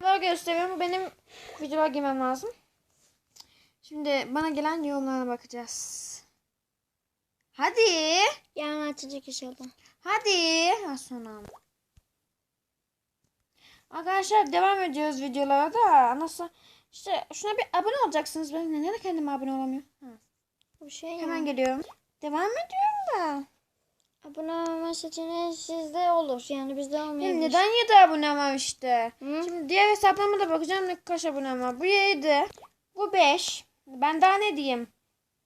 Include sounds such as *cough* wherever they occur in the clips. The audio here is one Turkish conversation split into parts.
Videoları gösteriyorum. Benim videolar giymem lazım. Şimdi bana gelen yorumlara bakacağız. Hadi. Yarın açacak inşallah. Hadi. Az sonra. Arkadaşlar devam ediyoruz videolara da. Nasıl? İşte şuna bir abone olacaksınız. Ben neden kendime abone olamıyorum? Ha. Bu şey Hemen ya. geliyorum. Devam ediyorum da. Abone seçeneği sizde olur. Yani bizde Ya olmayabilir. neden 7 abonem var işte? Hı? Şimdi diğer hesaplarıma da bakacağım ne kaç abonem var. Bu 7. Bu 5. Ben daha ne diyeyim?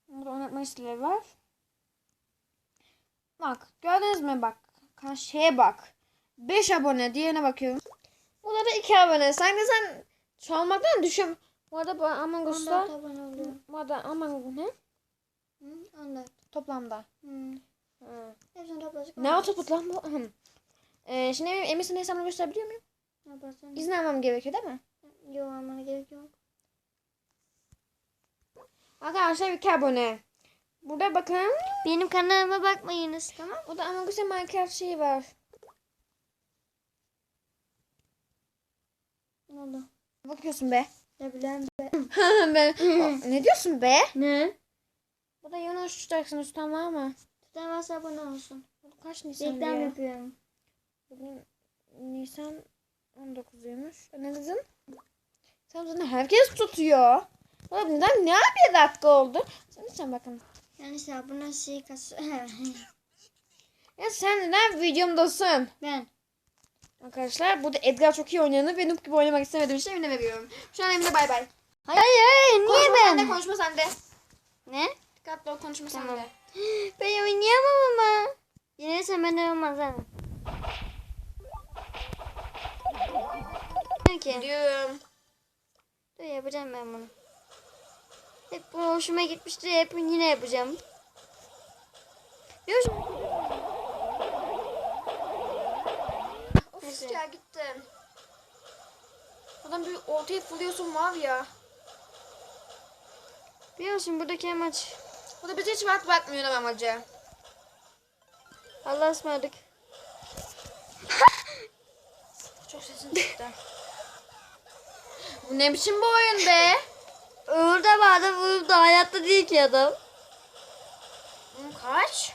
Burada oynatma listeleri var. Bak gördünüz mü bak. Şeye bak. 5 abone diğerine bakıyorum. Burada da 2 abone. Sanki sen çalmaktan düşün. Bu arada bu Among 14 Us'ta. abone oluyor. Bu arada Among ne? Hı? 14. Toplamda. Hı. Hı. Hepsini toplayacak. Ne o toplam bu? Hım. Ee, şimdi benim Emir'in hesabını gösterebiliyor muyum? Ne yaparsın? İzin almam gerekiyor değil mi? Yok almana gerek yok. Arkadaşlar 2 abone. Burada bakın. Benim kanalıma bakmayınız tamam Burada Among Us'un Minecraft şeyi var. Ne oldu? Bakıyorsun be. Ne bileyim. *laughs* ben, O, *laughs* ne diyorsun be? Ne? Burada Yunus tutacaksın ustam var mı? Tutamazsa abone olsun. Kaç Nisan Reklam diyor? yapıyorum. Bugün Nisan 19'uymuş. Ne dedin? Sen zaten herkes tutuyor. Oğlum neden ne bir dakika oldu? Sen sen bakın. Yani işte abone şey kas. *laughs* Ya sen neden videomdasın? ben. Arkadaşlar burada Edgar çok iyi oynayanı ve noob gibi oynamak istemediğim için evine veriyorum. Şu an Emine bay bay. Hayır hayır niye Konuşma ben? sende konuşma sende. Ne? Dikkatli ol konuşma Tamam. sende. Ben oynayamam ama. Yine sen benden olmaz ha. Peki. Diyorum. Dur yapacağım ben bunu. Hep bu hoşuma gitmişti. Hep yine yapacağım. Musun? Of ya gittin. Adam bir ortaya fırlıyorsun var ya. Biliyor musun buradaki amaç. Bu da bize hiç bak bakmıyor ama amacı. Allah'a ısmarladık. *laughs* Çok sesin çıktı. Bu ne biçim bir oyun be? Var adam burada hayatta değil ki adam. Kaç?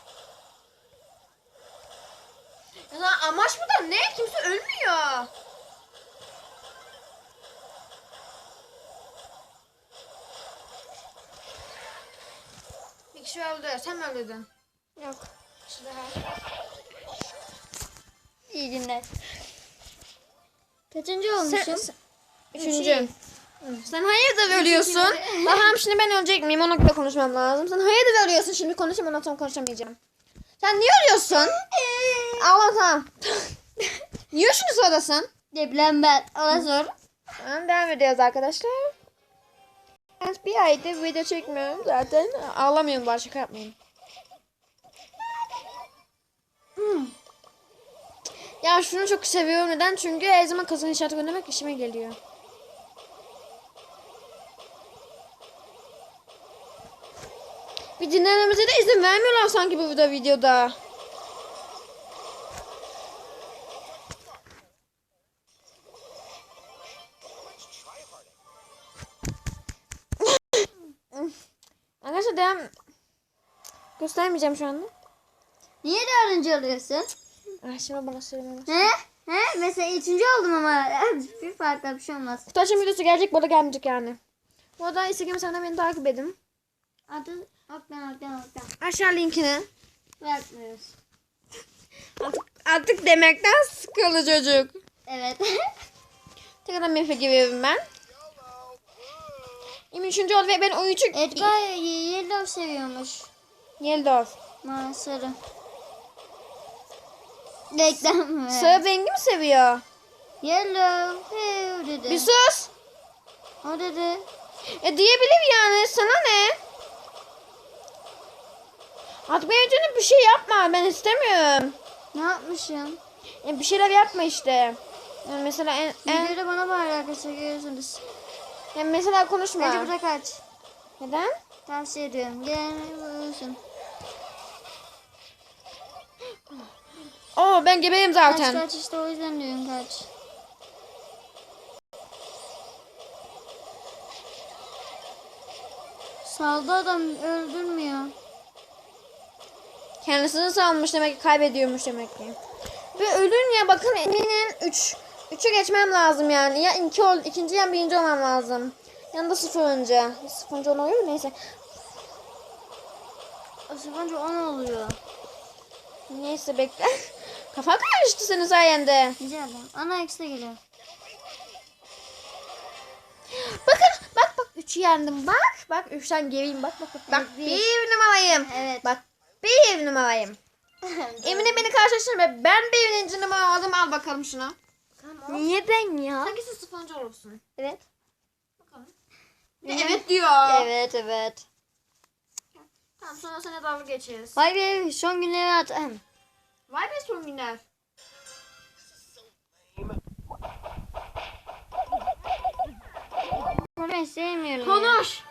Ya amaç bu da ne? Kimse ölmüyor. Kişi öldü. Sen mi öldürdün? Yok. İşte daha. İyi günler. Kaçıncı olmuşum? Sen, Üçüncü. Üçüncü. Sen hayırdır ölüyorsun? Bakalım *laughs* şimdi ben ölecek miyim? Göre konuşmam lazım. Sen hayırdır ölüyorsun? Şimdi konuşayım ondan sonra konuşamayacağım. Sen niye ölüyorsun? *laughs* Ağla tamam. niye şunu sodasın? Ne bileyim ben. Ona sor. Tamam devam ediyoruz arkadaşlar. Ben bir aydır video çekmiyorum zaten. Ağlamıyorum bari şaka yapmayın. Hmm. Ya şunu çok seviyorum. Neden? Çünkü her zaman kazan inşaatı göndermek işime geliyor. Bir dinlememize de izin vermiyorlar sanki bu video videoda. Devam göstermeyeceğim şu anda. Niye dördüncü oluyorsun? Ay şimdi bana söylemeye He? He? Mesela üçüncü oldum ama. *laughs* bir farklı bir şey olmaz. Kutu açım videosu gelecek bu arada gelmeyecek yani. Bu arada Instagram senden beni takip edin. Adı Oktan Oktan Oktan. Aşağı linkini. Bırakmıyoruz. Artık, artık demekten sıkıldı çocuk. Evet. *laughs* Tekrardan Mefe gibiyim ben. 23. oldu ve ben oyuncu... Edgar Yellow seviyormuş. Yeldor. Ma sarı. Reklam mı? Sarı rengi mi seviyor? Yellow. Hey, dedi. Bir sus. O dedi. E diyebilir yani sana ne? Artık benim için bir şey yapma ben istemiyorum. Ne yapmışım? E, bir şeyler yapma işte. Yani mesela en, en Videoda bana bağırıyor arkadaşlar ya mesela konuşma. Bence burada kaç. Neden? Tavsiye ediyorum. Gel bulursun. Oo ben gebeyim zaten. Kaç kaç işte o yüzden diyorum kaç. Saldı adam öldürmüyor. Kendisini salmış demek ki kaybediyormuş demek ki. Ve ölün ya bakın Emine'nin 3 3'ü geçmem lazım yani. Ya iki ol, ikinci ya birinci olmam lazım. Yanında sıfır önce. Sıfır önce oluyor mu? Neyse. O sıfırıncı 10 oluyor. Neyse bekle. *laughs* Kafa karıştı senin sayende. Ederim. Ana eksi geliyor. Bakın bak bak 3'ü yendim bak. Bak 3'ten geriyim bak bak bak. Bak Evet, bir numarayım. Evet. Bak bir numarayım. *laughs* Emine beni karşılaştırma. Ben birinci numara aldım al bakalım şunu. Niye ben ya? Hangisi sıfırıncı olursun? Evet. Bakalım. Evet. Evet diyor. Evet evet. Tamam sonra sana dalga geçeriz. Vay be son günleri at. Vay be son günler. Ben sevmiyorum. ya. Konuş.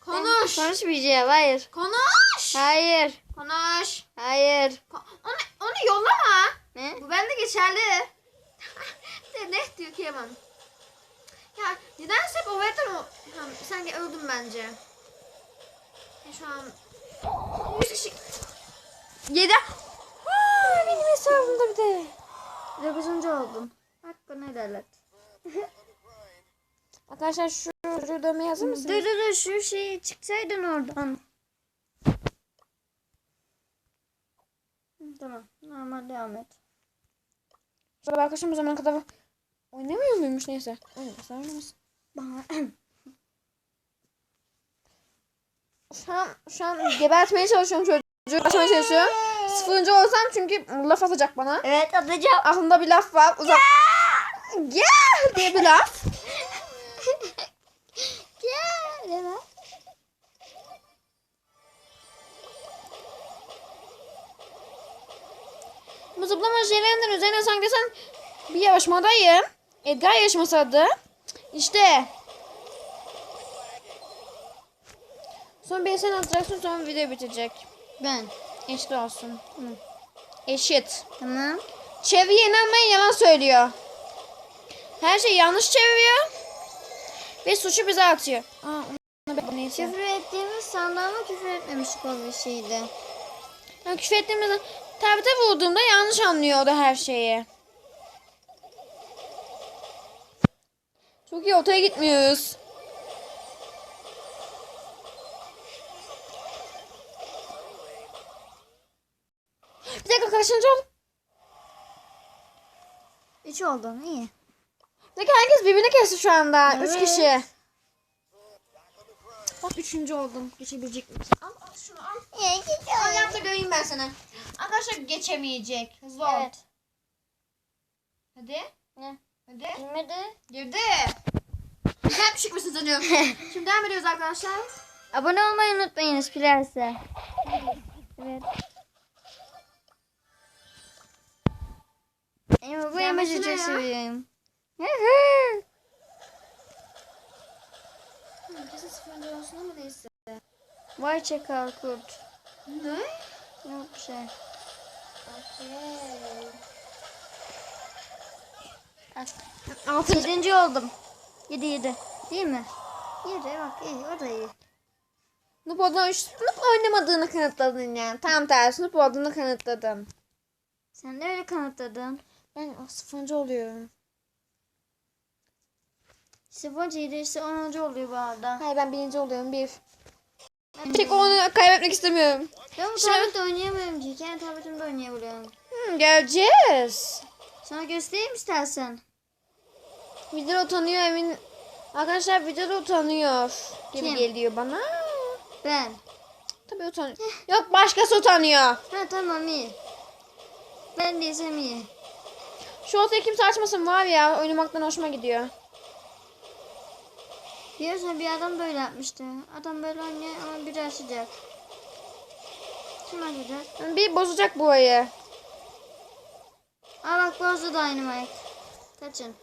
Konuş. Konuşmayacağım. Hayır. Konuş. Hayır. Konuş. Hayır. Ko- onu, onu yollama. Ne? Bu bende geçerli. Ne diyor ki hemen. Ya nedense hep o veteran o... Tamam, sen de öldün bence. Ya şu an... 100 kişi... 7... Aa, benim hesabımda bir de. Dokuzuncu oldum. Hakkını helal et. *laughs* Arkadaşlar şu çocuğu dövmeye hazır mısınız? Dur dur şu şeyi çıksaydın oradan. Tamam. Normal devam et. Sonra arkadaşım bu zamana kadar oynamıyor muymuş neyse. Oynamasa oynamasın. Bana. *clears throat* Şu an, şu an gebertmeye çalışıyorum çocuğu. Açmaya çalışıyorum. Sıfırıncı olsam çünkü laf atacak bana. evet atacağım. Aklımda bir laf var. Uzak. Gel diye bir laf. *laughs* Gel. Evet. Bu zıplama şeylerinden üzerine sanki sen bir yarışmadayım. Edgar yarışması adı. İşte. Son bir sen atacaksın sonra video bitecek. Ben. Eşit olsun. Eşit. Tamam. Çeviriye inanmayın yalan söylüyor. Her şey yanlış çeviriyor. Ve suçu bize atıyor. Aa, neyse. Küfür ettiğimiz sandı ama küfür etmemiştik o bir şeydi. Ya küfür ettiğimizde tablete vurduğumda yanlış anlıyor o da her şeyi. Çok iyi ortaya gitmiyoruz. Bir dakika kaçıncı oldu? Üç oldun iyi. Bir dakika herkes birbirini kesti şu anda. Üç Evet. kişi. Bak üçüncü oldum. Geçebilecek misin? Al al şunu al. Al yap da göreyim ben sana. Arkadaşlar geçemeyecek. Hızlı ol. Evet. Hadi. Ne? Hadi. Bilmedi. Girdi. Güzel bir misin sanıyorum. *laughs* Şimdi devam ediyoruz arkadaşlar. Abone olmayı unutmayınız Pilerse. Evet. Ama bu emoji çok seviyorum. Hı. Kesin sıfırıncı olsun ama neyse. Vay çakal kurt. Ne? Yok bir şey. Altı. Yedinci oldum. Yedi yedi. Değil mi? Yedi bak iyi o da iyi. Snoop olduğunu, Snoop oynamadığını kanıtladın yani. Tam tersi Snoop olduğunu kanıtladın. Sen de öyle kanıtladın. Ben sıfırıncı oluyorum. Sıfırıncı yedisi onuncu oluyor bu arada. Hayır ben birinci oluyorum. Bir. Tek onu kaybetmek istemiyorum. ben bu Şimdi- tablette oynayamıyorum ki. Kendi tabletimde oynayabiliyorum. Hmm, geleceğiz. Sana göstereyim istersen. Vidal utanıyor emin. Arkadaşlar Vidal utanıyor gibi Kim? geliyor bana. Ben. Tabii utanıyor. Yok başkası utanıyor. Ha tamam iyi. Ben değilsem iyi. Şu ortaya kimse açmasın var ya oynamaktan hoşuma gidiyor. Biliyorsun bir adam böyle yapmıştı. Adam böyle oynuyor ama biri açacak. Kim açacak? Bir bozacak bu ayı. Aa bak bozdu da aynı Mike. Kaçın.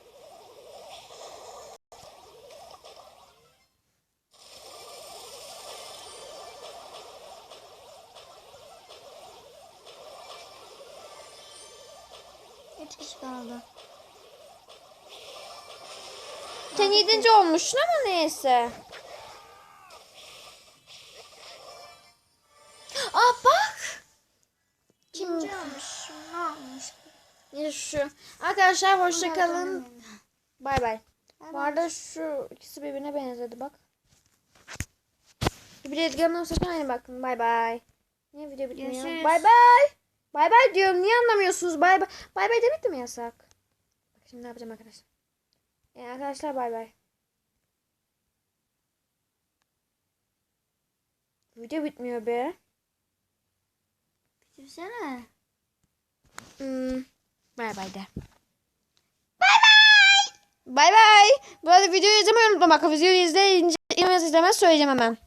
Üç kişi kaldı. Sen yedinci olmuşsun ama neyse. Ah bak. Kimci hmm. almış? Ne almış? Ya şu. Arkadaşlar hoşça kalın. Bay bay. Bu arada şu ikisi birbirine benzedi bak. Bir Edgar'ın saçına aynı bakın. Bay bay. Niye video bitmiyor? Bay bay. Bay bay diyorum. Niye anlamıyorsunuz? Bay bay. Bay bay demek mi yasak? Bak şimdi ne yapacağım arkadaşlar. Yani arkadaşlar bay bay. Video bitmiyor be. Bitirsene. Hmm. Bay bay de. Bay bay. Bay bay. Bu arada videoyu izlemeyi unutma. Bak videoyu izleyince izlemez izlemez söyleyeceğim hemen.